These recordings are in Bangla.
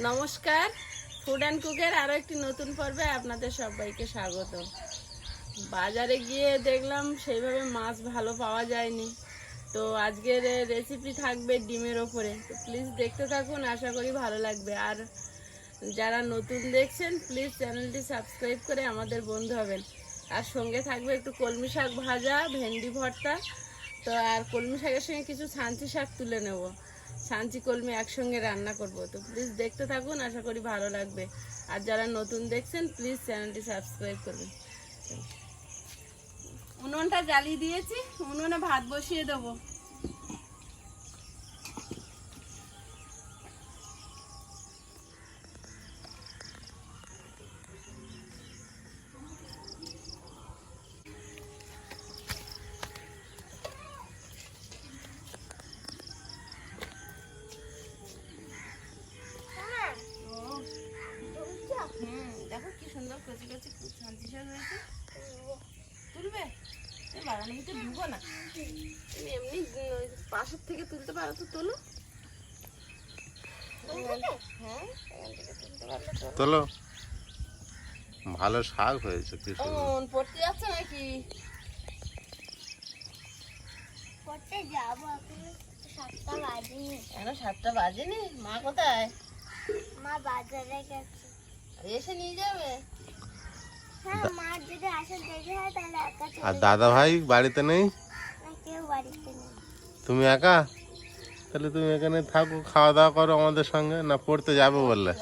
নমস্কার। ফুড অ্যান্ড কুকের আরও একটি নতুন পর্বে আপনাদের সবাইকে স্বাগত। বাজারে গিয়ে দেখলাম সেইভাবে মাছ ভালো পাওয়া যায়নি। তো আজকের রেসিপি থাকবে ডিমের ওপরে। তো প্লিজ দেখতে থাকুন, আশা করি ভালো লাগবে। আর যারা নতুন দেখছেন প্লিজ চ্যানেলটি সাবস্ক্রাইব করে আমাদের বন্ধু হবেন। আর সঙ্গে থাকবে একটু কলমি শাক ভাজা, ভেন্ডি ভর্তা। তো আর কলমি শাকের সঙ্গে কিছু ছাঞ্চি শাক তুলে নেব। ছাঞ্চি কলমি একসঙ্গে রান্না করব। তো প্লিজ দেখতে থাকুন, আশা করি ভালো লাগবে। আর যারা নতুন দেখছেন প্লিজ চ্যানেলটি সাবস্ক্রাইব করবেন। উনুনটা জ্বালিয়ে দিয়েছি, উনুনে ভাত বসিয়ে দেবো। না। তুমি এমনি পাশের থেকে তুলতে পারো তো তোলো। হ্যাঁ পারলে তোলো। ভালো শাক হয়েছে কি সুন্দর। পড়তে যাচ্ছে নাকি? পড়তে যাব এখন সাতটা বাজেনি। এখন সাতটা বাজেনি? মা কোথায়? মা বাজারে গেছে। এসে নিয়ে যাবে? আর চলে দাদা ভাই বাড়িতে নেই? না কেউ বাড়িতে নেই। তুমি একা? তাহলে তুমি এখানে থাকো খাওয়া দাওয়া করো আমাদের সঙ্গে না পড়তে যাবে বললে?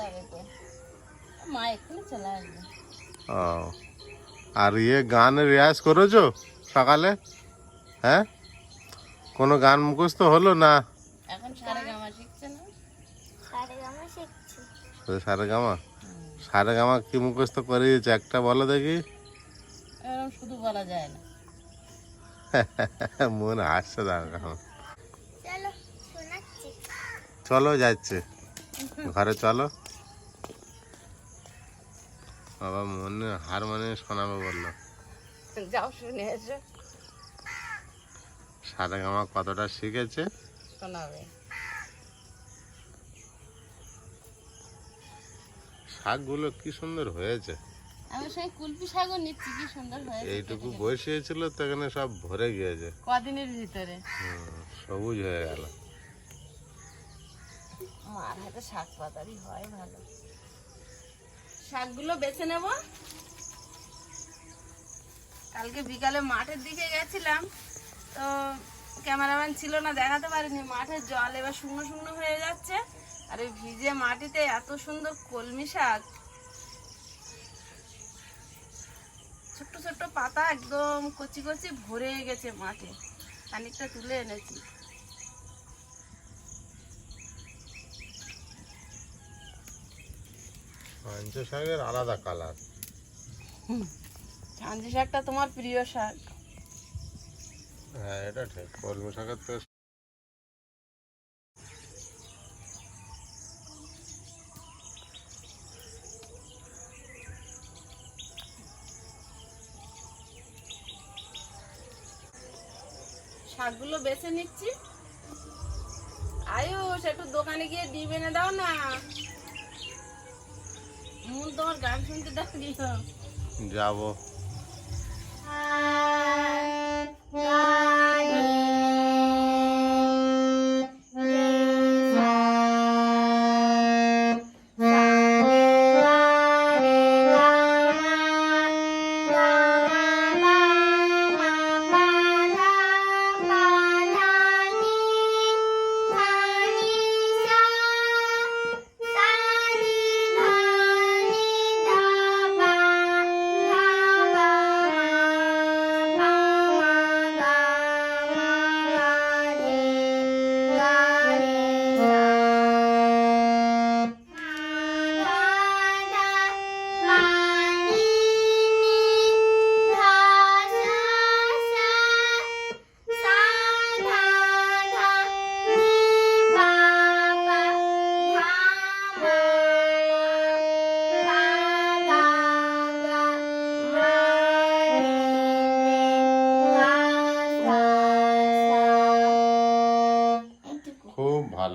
ও আর ইয়ে গানের রেয়াজ করেছ সকালে? হ্যাঁ? কোনো গান মুখস্থ হলো না? এখন সারে গামা শিখছে না সারে গামা শিখছি শুধু সারে গামা কি মুখস্থ করিয়েছে? একটা বলো দেখি। এরকম শুধু বলা যায় না। মনে আসছে দাঁড়া চলো যাচ্ছে। ঘরে চলো। বাবা মনে হার মানে শোনাবে বলল। যাও শুনে এসো। সারে গামা কতটা শিখেছে? শোনাবে। শাকগুলো কি সুন্দর হয়েছে? আমি সেই কুলপি শাকও নিচ্ছি কি সুন্দর হয়েছে এইটুকু বসিয়েছিল তো এখানে সব ভরে গিয়েছে। কদিনের ভিতরে। সবুজ হয়ে গেল। মার হাতে শাক পাতারই হয় ভালো। শাকগুলো বেছে নেব। কালকে বিকালে মাঠের দিকে গেছিলাম তো ক্যামেরাম্যান ছিল না দেখাতে পারিনি। মাঠের জল এবার শুকনো শুকনো হয়ে যাচ্ছে। আর ওই ভিজে মাটিতে এত সুন্দর কলমি শাক। ছোট্ট ছোট্ট পাতা একদম কচি কচি ভরে গেছে মাঠে। খানিকটা তুলে এনেছি। পাঞ্চ শাকের আলাদা কালার। শাকটা তোমার প্রিয় শাক। হ্যাঁ এটা ঠিক। কলমি শাকের তো শাকগুলো বেছে নিচ্ছি। আয়ুষ সেটু দোকানে গিয়ে ডিম এনে দাও না। মন তোমার গান শুনতে দাও যাব।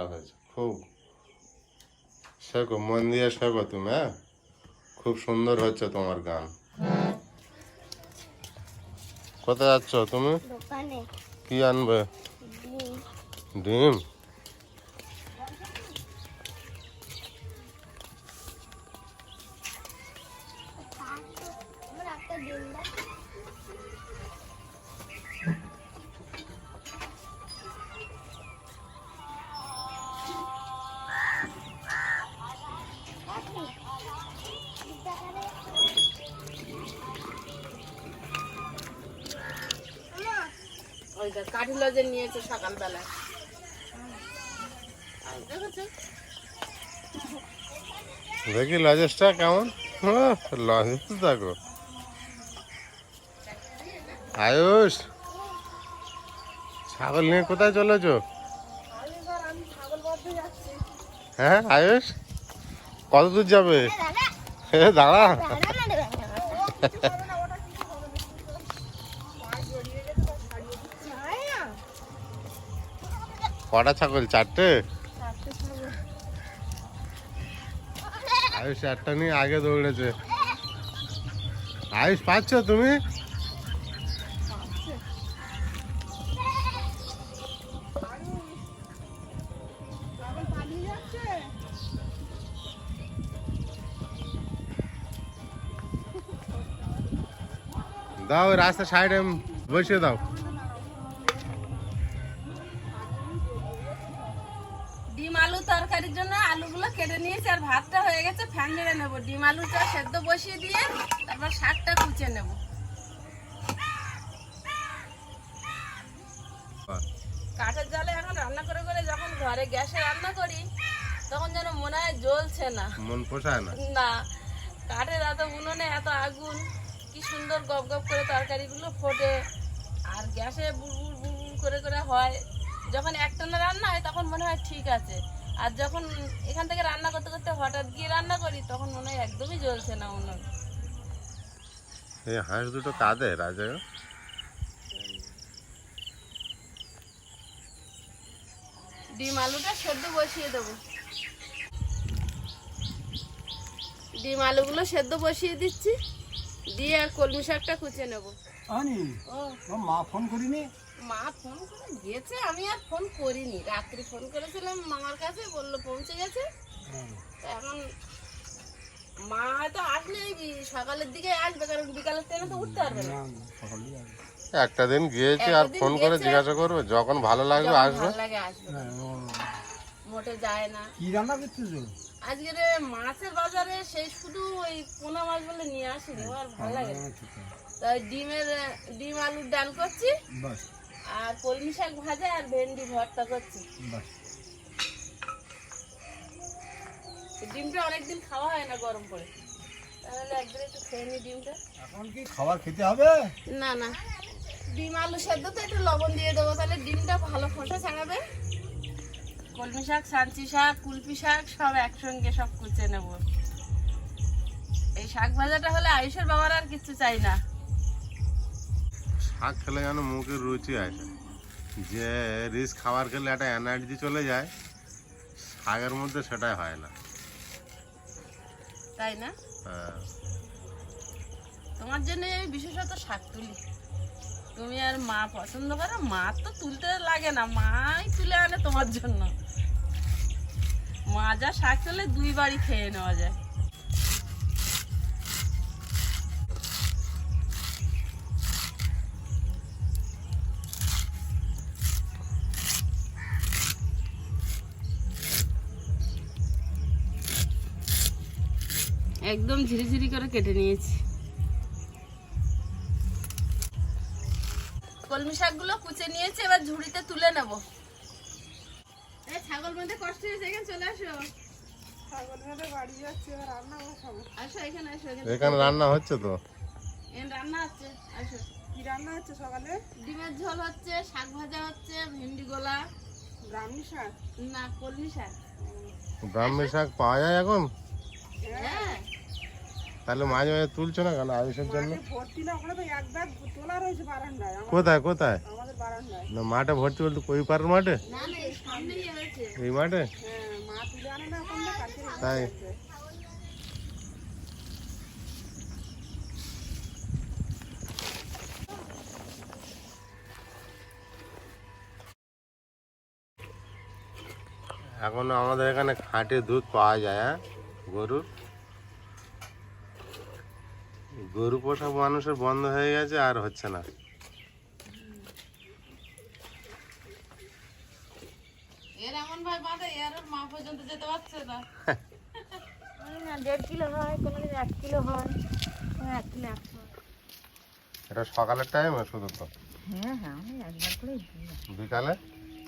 খারাপ হয়েছে। খুব শেখো মন দিয়ে শেখো তুমি হ্যাঁ? খুব সুন্দর হচ্ছে তোমার গান। কোথায় যাচ্ছ তুমি? কি আনবে? ডিম? ওই কাঠি লজে নিয়েছে সকালবেলায়। দেখি লজেসটা কেমন? লজেস দেখো। আয়ুষ ছাগল নিয়ে কোথায় চলেছ? হ্যাঁ আয়ুষ কত দূর যাবে? দাঁড়া দাদা না দেবে কটা ছাগল চারটে? আয়ুষ চারটা নিয়ে আগে দৌড়েছে। আয়ুষ পাচ্ছ তুমি? দাও রাস্তা সাইডে বসিয়ে দাও। গেছে ফ্যান মেরে নেব। ডিম আলুটা সেদ্ধ বসিয়ে দিয়ে তারপর শাকটা কুচে নেব। কাঠের জালে এখন রান্না করে করে যখন ঘরে গ্যাসে রান্না করি তখন যেন মনে হয় জ্বলছে না। মন পোষায় না। না কাঠের এত উনুনে এত আগুন কি সুন্দর গপ গপ করে তরকারিগুলো ফোটে আর গ্যাসে বুড়বুড় বুড়বুড় করে করে হয়। যখন একটানা রান্না হয় তখন মনে হয় ঠিক আছে। আর যখন এখান থেকে রান্না করতে করতে হঠাৎ গিয়ে রান্না করি তখন মনে হয় একদমই জ্বলছে না উনুন এই হাঁস দুটো কাদের আজ ডিম আলুটা সেদ্ধ বসিয়ে দেবো। ডিম আলুগুলো সেদ্ধ বসিয়ে দিচ্ছি দিয়ে আর কলমি শাকটা কুচে নেব। ও। মা ফোন করিনি? মা ফোন করে গেছে আমি আর ফোন করিনি। রাত্রি ফোন করেছিলাম মামার কাছে বলল পৌঁছে গেছে। তো এখন মা হয়তো আসলে সকালের দিকে আসবে কারণ বিকালের ট্রেনে তো উঠতে পারবে না। একটা দিন গিয়েছি আর ফোন করে জিজ্ঞাসা করবে যখন ভালো লাগবে আসবে। ভালো লাগে আসবে। মোটে যায় না। কি রান্না করতেছো আজকের এ মাছের বাজারে সেই শুধু ওই পোনা মাছ বলে নিয়ে আসিনি আর ভালো লাগে না। ঠিক আছে। তাই ডিমের ডিম আলুর ডাল করছি। বাস। আর কলমি শাক ভাজা আর ভেন্ডি ভর্তা করছি। ডিমটা অনেকদিন খাওয়া হয় না গরম করে। তাহলে একদিন একটু খেয়ে নি ডিমটা। এখন কি খাবার খেতে হবে? না না। ডিম আলু সেদ্ধ তো একটু লবণ দিয়ে দেবো তাহলে ডিমটা ভালো ফোটা ছাড়াবে। কলমি শাক সাঞ্চি শাক কুলপি শাক সব একসঙ্গে সব কুচে নেব। এই শাক ভাজাটা হলে আয়ুষের বাবার আর কিছু চাই না। শাক খেলে যেন মুখের রুচি আসে। যে রিস খাবার খেলে একটা এনার্জি চলে যায় শাকের মধ্যে সেটাই হয় না। তাই না? হ্যাঁ। তোমার জন্য আমি বিশেষত শাক তুলি। তুমি আর মা পছন্দ করো মা তো তুলতে লাগে না মাই তুলে আনে তোমার জন্য। মা যা শাক তুলে দুই বাড়ি খেয়ে নেওয়া যায়। একদম ঝিরিঝিরি করে কেটে নিয়েছি। কলমি শাকগুলো কুচে নিয়েছি এবার ঝুড়িতে তুলে নেব। ছাগল মধ্যে কষ্ট হয়েছে এখানে চলে আসো। ছাগল মধ্যে বাড়ি যাচ্ছে রান্না এখানে হচ্ছে তো? এখানে রান্না হচ্ছে আসো। কি রান্না হচ্ছে সকালে? ডিমের ঝোল হচ্ছে শাক ভাজা হচ্ছে ভেন্ডি গোলা। ব্রাহ্মী শাক? না কলমি শাক। ব্রাহ্মী শাক পাওয়া যায় এখন? হ্যাঁ। তাহলে মাঝে মাঝে তুলছো না কেন আয়ুষের জন্য? কোথায় কোথায়? না মাঠে ভর্তি বলতে কই পাড়ার মাঠে? এই মাঠে? হ্যাঁ তাই। এখন আমাদের এখানে খাঁটি দুধ পাওয়া যায় হ্যাঁ গরুর? গরু পোষা মানুষের বন্ধ হয়ে গেছে আর হচ্ছে না। এর এমন ভাই বাঁধে এর মা পর্যন্ত যেতে পারছে না। না দেড় কিলো হয় কোনো দিন এক কিলো হয় এক কিলো একশো এটা সকালের টাইমে শুধু তো? হ্যাঁ হ্যাঁ আমি একবার করেই বিকালে?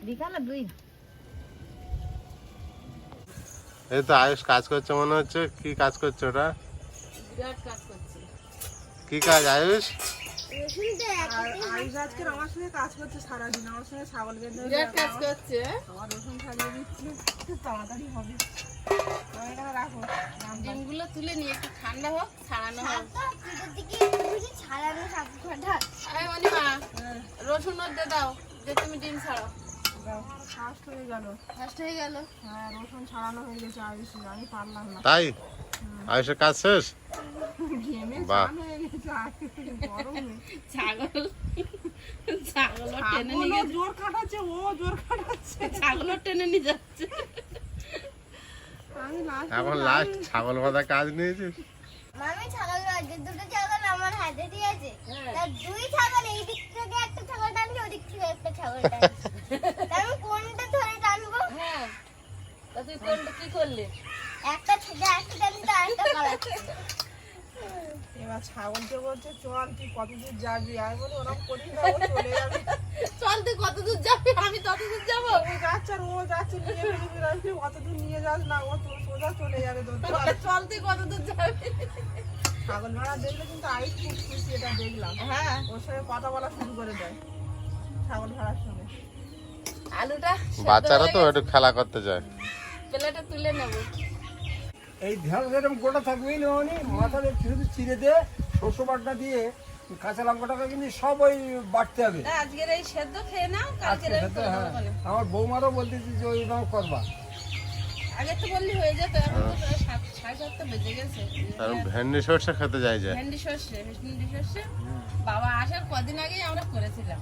বিকালে দুই। এই তো আয়ুষ কাজ করছে মনে হচ্ছে কি কাজ করছে ওটা? কাজ করছে। কি কাজ আয়ুষ? আর আমার সঙ্গে কাজ করছে সারাদিন আমার সঙ্গে ছাগল বেঁধে বিরাট কাজ করছে। আমার রসুন ছাড়িয়ে দিচ্ছি খুব তাড়াতাড়ি হবে। ডিমগুলো তুলে নিয়ে একটু ঠান্ডা হোক ছাড়ানো হোক। ছাড়ানো আরে মনিমা রসুন দাও যে তুমি ডিম ছাড়ো ফাস্ট হয়ে গেল। ফার্স্ট হয়ে গেল। হ্যাঁ রসুন ছাড়ানো হয়ে গেছে আমি পারলাম না। তাই? আয়ুষের কাজ শেষ? বাহ। ছাগল ছাগল টেনে নিয়ে জোর কাটাচ্ছে ও জোর কাটাচ্ছে ছাগল টেনে নিয়ে যাচ্ছে। আমি এখন লাস্ট ছাগল বাঁধা কাজ নিয়েছিস? মামি ছাগল রয়েছে দুটো ছাগল আমার হাতে দিয়েছে। তার দুই ছাগল এই দিক থেকে একটা ছাগল টানছে ওই দিক থেকে একটা ছাগল টানছে আমি কোনটা ধরে টানবো? হ্যাঁ। তুই কোনটা কি করলি? একটা ছেলে একটা টানছে আর একটা পালাচ্ছে এবার ছাগলকে বলছে চল তুই কত দূর যাবি? আমি বলি ওরকম করি না ও চলে যাবে। চল তুই কত দূর যাবি? আমি তত দূর যাব। ও যাচ্ছে আর ও যাচ্ছে নিয়ে ফেলবি আমি অত দূর নিয়ে যাস না ও তো সোজা চলে যাবে তো চল। তুই কত দূর যাবি? ছাগল ভাড়া দেখলে কিন্তু আইস খুব খুশি এটা দেখলাম। হ্যাঁ। ওর সঙ্গে কথা বলা শুরু করে দেয় ছাগল ভাড়ার সঙ্গে। আলুটা বাচ্চারা তো একটু খেলা করতে চায় প্লেটে তুলে নেব। এই ধ্যান যেরকম গোটা থাকবেই না মাথার একটু শুধু চিড়ে দিয়ে শস্য বাটনা দিয়ে কাঁচা লঙ্কাটাকে কিন্তু সব ওই বাটতে হবে। আজকের এই সেদ্ধ খেয়ে নাও সাথে হ্যাঁ। আমার বৌমারও বলতেছি যে ওইরকম করবা। আগে তো বললি হয়ে যেত এখন তো সাত সাড়ে সাতটা বেজে গেছে। কারণ ভেন্ডি সর্ষে খেতে চাই যায় ভেন্ডি সর্ষে ভেন্ডি সর্ষে। বাবা আসার কদিন আগেই আমরা করেছিলাম।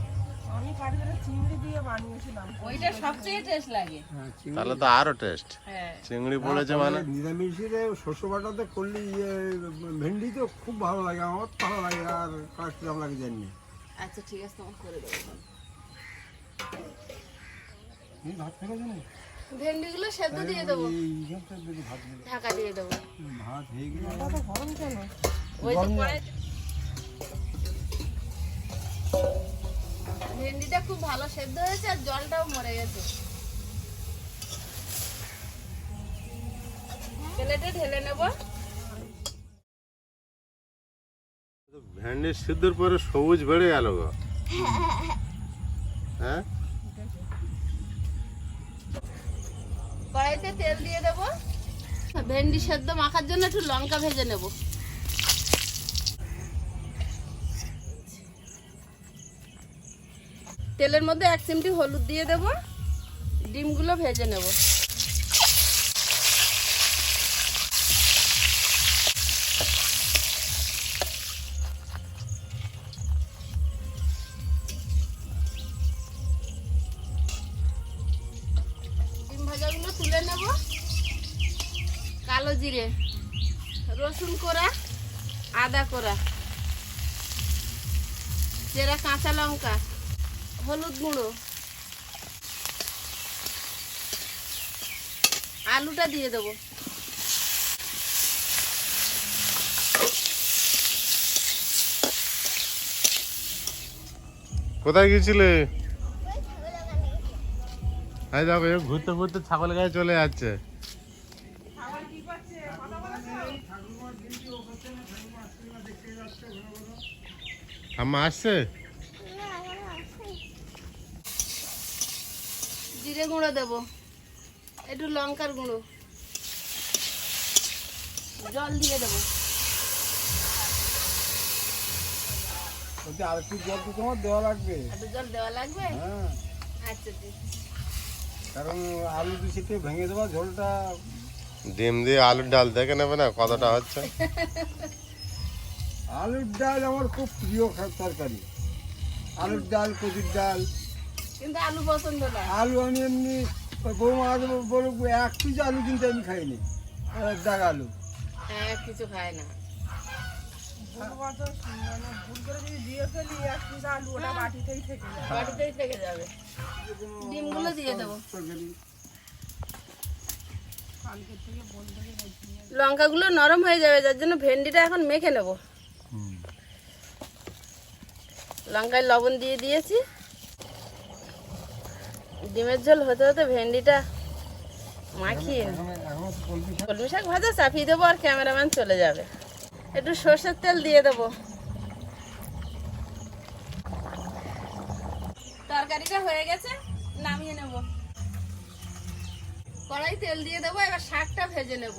আমি কারি চিংড়ি দিয়ে বানিয়েছিলাম। ওইটা সবচেয়ে টেস্ট লাগে। হ্যাঁ চিংড়ি। তাহলে তো আরও টেস্ট হ্যাঁ। চিংড়ি পড়েছে মানে? নিরামিষের শস্য বাটাতে করলে ইয়ে ভেন্ডি তো খুব ভালো লাগে আমার ভালো লাগে আর কিরম লাগে জানি আচ্ছা ঠিক আছে তোমার করে দেবো। তুমি ভাত খেলে জানো ভেন্ডিগুলো সেদ্ধ দিয়ে দেবো। নেবে ঢাকা দিয়ে দেবো। ভাত হয়ে গেলে গরম কেন? ওই যে ভেন্ডিটা খুব ভালো সেদ্ধ হয়েছে আর জলটাও মরে গেছে। প্লেটে ঢেলে নেব। ভেন্ডি সিদ্ধর পরে সবুজ বেড়ে গেল গো। হ্যাঁ? কড়াইতে তেল দিয়ে দেবো। ভেন্ডি সেদ্ধ মাখার জন্য একটু লঙ্কা ভেজে নেব। তেলের মধ্যে এক চিমটি হলুদ দিয়ে দেব। ডিমগুলো ভেজে নেব। ডিম ভাজাগুলো তুলে নেব। কালো জিরে, রসুন কোড়া, আদা কোড়া চেরা কাঁচা লঙ্কা হলুদ গুঁড়ো। আলুটা দিয়ে দেবো। কোথায় গেছিলে? ঘুরতে ঘুরতে ছাগল গায়ে চলে যাচ্ছে। ঠাম্মা আসছে না এখনও আসেনি। জিরে গুঁড়ো দেবো। একটু লঙ্কার গুঁড়ো। জল দিয়ে দেবো। ওতে আর একটু জল তো তোমার দেওয়া লাগবে। একটু জল দেওয়া লাগবে? হ্যাঁ। আচ্ছা কারণ আলু ভেঙে দেওয়া ঝোলটা ডিম দিয়ে আলুর ডাল দেখে নেবে না কতটা হচ্ছে? আলুর ডাল আমার খুব প্রিয় তরকারি। আলুর ডাল কচুর ডাল কিন্তু আলু পছন্দ না। আলু আমি এমনি বৌমা বলব এক পিস আলু কিন্তু আমি খাইনি এক দাগ আলু। হ্যাঁ কিছু খায় না। মানে ওটা বাটিতেই থেকে যাবে। ডিমগুলো দিয়ে দেবো। লঙ্কাগুলো নরম হয়ে যাবে যার জন্য ভেন্ডিটা এখন মেখে নেব। লঙ্কায় লবণ দিয়ে দিয়েছি। ডিমের ঝোল হতে হতে ভেন্ডিটা মাখিয়ে কলমি শাক ভাজা চাপিয়ে দেবো আর ক্যামেরাম্যান চলে যাবে। একটু সর্ষের তেল দিয়ে দেবো। তরকারিটা হয়ে গেছে, নামিয়ে নেব। কড়াই তেল দিয়ে দেবো, এবার শাকটা ভেজে নেব।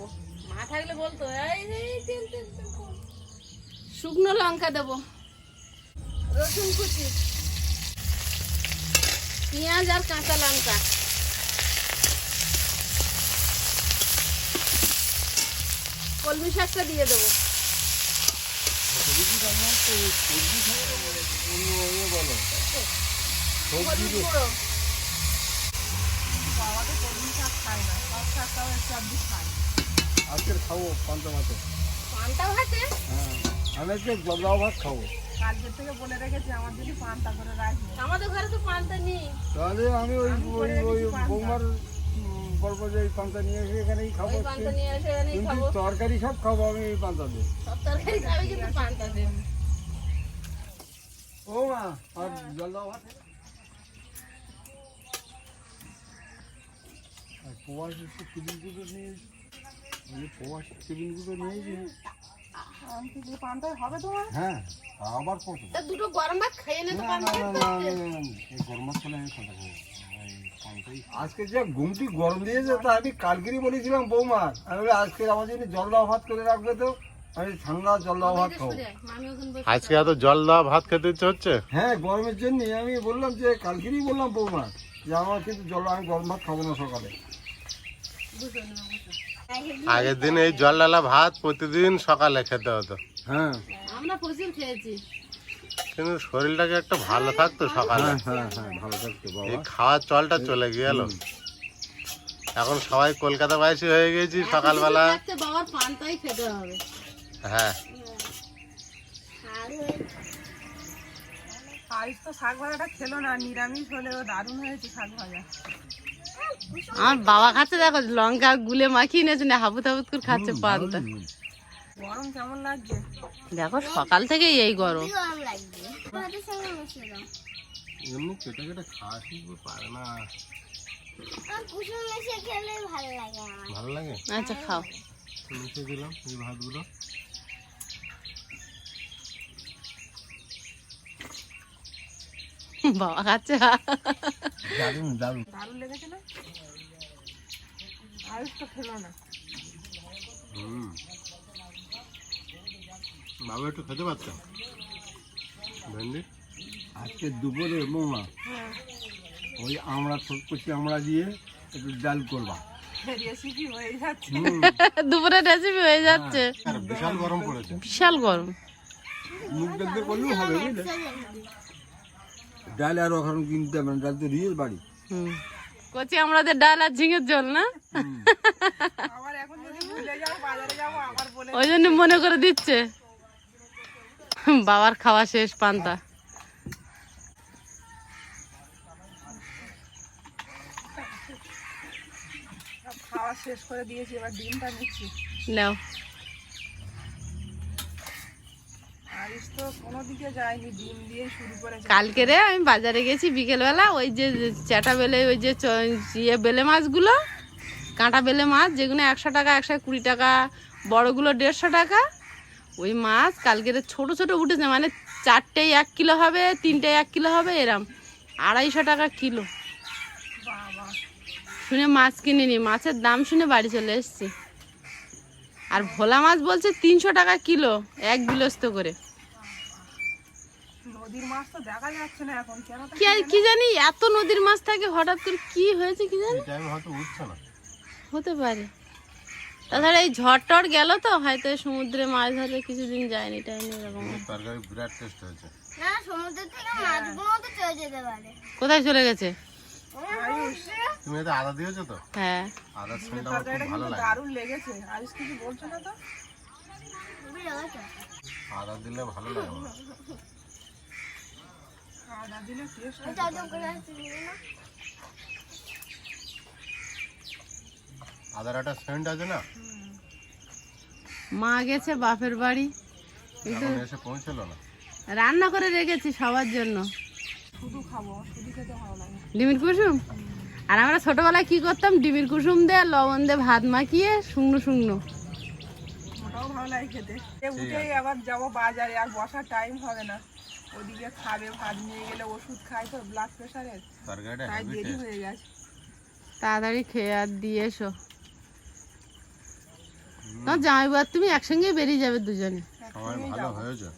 মা থাকলে বলতো, এই এই, তেল তেল তেল কম।" শুকনো লঙ্কা দেবো। রসুন কুচি। পেঁয়াজ আর কাঁচা লঙ্কা। কলমি শাকটা দিয়ে দেবো। আজকের খাব পান্তা ভাতে। পান্তা ভাতে? হ্যাঁ আমি আজকে জলাও ভাত খাব। কালকের থেকে বলে রেখেছি আমার যদি পান্তা করে রাখবে আমাদের ঘরে তো পান্তা নেই। তাহলে আমি ওই ওই ওই বৌমার বলব যে এই পান্তা নিয়ে এসে এখানেই খাব পান্তা নিয়ে এসে এখানেই খাব। তরকারি সব খাব আমি এই পান্তা দিয়ে। সব তরকারি খাবে কিন্তু পান্তা দেব ও মা আর জল দাও আর পোয়াশ একটু টেবিলগুলো নিয়ে আমি পোয়াশ টেবিলগুলো হ্যাঁ আবার কত? দুটো গরম ভাত নে তো ভাত আমি আজকে যে ঘুমটি গরম দিয়েছে তা আমি কালকেরই বলেছিলাম বৌমা। আমি বলি আজকে আমার জন্য জল দেওয়া ভাত করে রাখবে তো। আমি ঠান্ডা জল দেওয়া ভাত খাব আজকে এত জল দেওয়া ভাত খেতে ইচ্ছে হচ্ছে? হ্যাঁ গরমের জন্য আমি বললাম যে কালকেরই বললাম বৌমা যে আমার কিন্তু জল আমি গরম ভাত খাব না সকালে। আগের দিন এই জল ডালা ভাত প্রতিদিন সকালে খেতে হতো। হ্যাঁ। আমরা প্রচুর খেয়েছি। কিন্তু শরীরটাকে একটা ভালো থাকতো সকালে। হ্যাঁ হ্যাঁ ভালো থাকতো এই খাওয়ার চলটা চলে গেল। এখন সবাই কলকাতা বাসী হয়ে গেছি সকালবেলা। বাবার পান্তাই খেতে হবে। হ্যাঁ। আজ তো শাক ভাজাটা খেলো না নিরামিষ হলেও দারুণ হয়েছে শাক ভাজা। আমার বাবা খাচ্ছে দেখো লঙ্কা গুলে মাখিয়ে নিয়েছে না হাবুত হাবুত করে খাচ্ছে পান্তা গরম কেমন লাগছে? দেখো সকাল থেকেই এই গরম। এমনি কেটে কেটে খাওয়া শিখবে পারে না। ভালো লাগে আচ্ছা খাও। মিশে দিলাম এই ভাতগুলো। বাবা খাচ্ছে দারুণ দারুণ। দারুণ লেগেছে না? আয়ুষ তো খেলো না। হুম। বাবা একটু খেতে ভেন্ডি? আজকে দুপুরে বৌমা ওই আমরা সব কিছু আমরা দিয়ে একটু ডাল করবা। রেসিপি হয়ে দুপুরে রেসিপি হয়ে যাচ্ছে। বিশাল গরম পড়েছে। বিশাল গরম। মুখ দেখতে করলেও হবে বুঝলে? ডাল আর ওখানে কিনতে হবে না ডাল তো রিয়েল বাড়ি। হুম। কচি আমাদের ডাল আর ঝিঙের জল না? আবার এখন যদি ভুলে যাও বাজারে যাব আবার বলে ওই জন্য মনে করে দিচ্ছে। বাবার খাওয়া শেষ পান্তা। সব খাওয়া শেষ করে দিয়েছি এবার ডিমটা নিচ্ছি। নাও আয়ুষ তো কোনো দিকে যায়নি ডিম দিয়ে শুরু করেছে কালকে রে আমি বাজারে গেছি বিকেলবেলা ওই যে চ্যাটা বেলে ওই যে ইয়ে বেলে মাছগুলো কাঁটা বেলে মাছ যেগুলো একশো টাকা একশো কুড়ি টাকা বড়গুলো দেড়শো টাকা ওই মাছ কালকে রে ছোট ছোট উঠেছে মানে চারটেই এক কিলো হবে তিনটে এক কিলো হবে এরম আড়াইশো টাকা কিলো। শুনে মাছ কিনিনি মাছের দাম শুনে বাড়ি চলে এসেছি। আর ভোলা মাছ বলছে তিনশো টাকা কিলো এক বিলস্ত করে। নদীর মাছ তো দেখা যাচ্ছে না এখন। কেন কি জানি এত নদীর মাছ থাকে হঠাৎ করে কি হয়েছে কি জানি? হয়তো উঠছে না। হতে পারে। তাছাড়া এই ঝড় টড় গেল তো হয়তো সমুদ্রে মাছ ধরতে কিছুদিন যায়নি টাইনি এরকম। তরকারি বিরাট টেস্ট হয়েছে। না সমুদ্র থেকে মাছগুলো তো চলে যেতে পারে। কোথায় চলে গেছে? তুমি এতে আদা দিয়েছ তো? হ্যাঁ। আদার স্মেলটা আমার খুব ভালো লাগে। দারুণ লেগেছে। আয়ুষ কিছু বলছো না তো? আদা দিলে ভালো লাগে আমার আদা দিলে টেস্ট আমি চাদর করে আসছি না আদার একটা সেন্ট আছে না? মা গেছে বাপের বাড়ি। এখন এসে পৌঁছলো না। রান্না করে রেখেছি সবার জন্য। শুধু খাব শুধু খেতে ভালো লাগে ডিমের কুসুম? আর আমরা ছোটবেলায় কি করতাম? ডিমের কুসুম দিয়ে লবণ দিয়ে ভাত মাখিয়ে শুকনো শুকনো। ওটাও ভালো লাগে খেতে। উঠেই আবার যাব বাজারে আর বসার টাইম হবে না। ওদিকে খাবে ভাত নিয়ে গেলে ওষুধ খায় তো ব্লাড প্রেশারের তাই দেরি হয়ে গেছে। তাড়াতাড়ি খেয়ে আর দিয়ে এসো। তোমার জামাই বাদ তুমি একসঙ্গেই বেরিয়ে যাবে দুজনে। ভালো হয়েছে।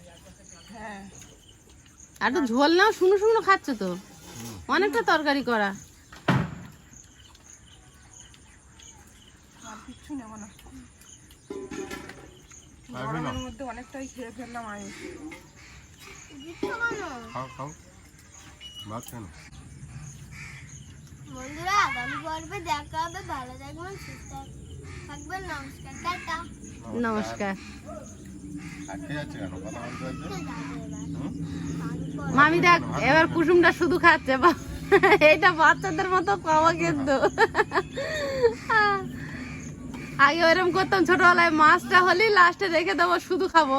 হ্যাঁ। আর তো ঝোল নাও শুকনো শুকনো খাচ্ছ তো। অনেকটা তরকারি করা। আর কিচ্ছু নেব না। গরমের মধ্যে অনেকটাই খেয়ে ফেললাম কেন? খাও খাও। ভাত কেন? বন্ধুরা আগামী পর্বে দেখা হবে। ভালো থাকবেন সুস্থ থাকবেন। নমস্কার টাটা। নমস্কার। আটকে যাচ্ছে কেন? কথা বলতে হচ্ছে মামি দেখ এবার কুসুমটা শুধু খাচ্ছে। বা এটা বাচ্চাদের মতো পাওয়া কিন্তু। আগে ওরকম করতাম ছোটবেলায় মাছটা হলেই লাস্টে রেখে দেবো শুধু খাব।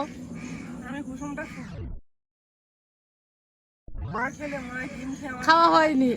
খাওয়া হয়নি।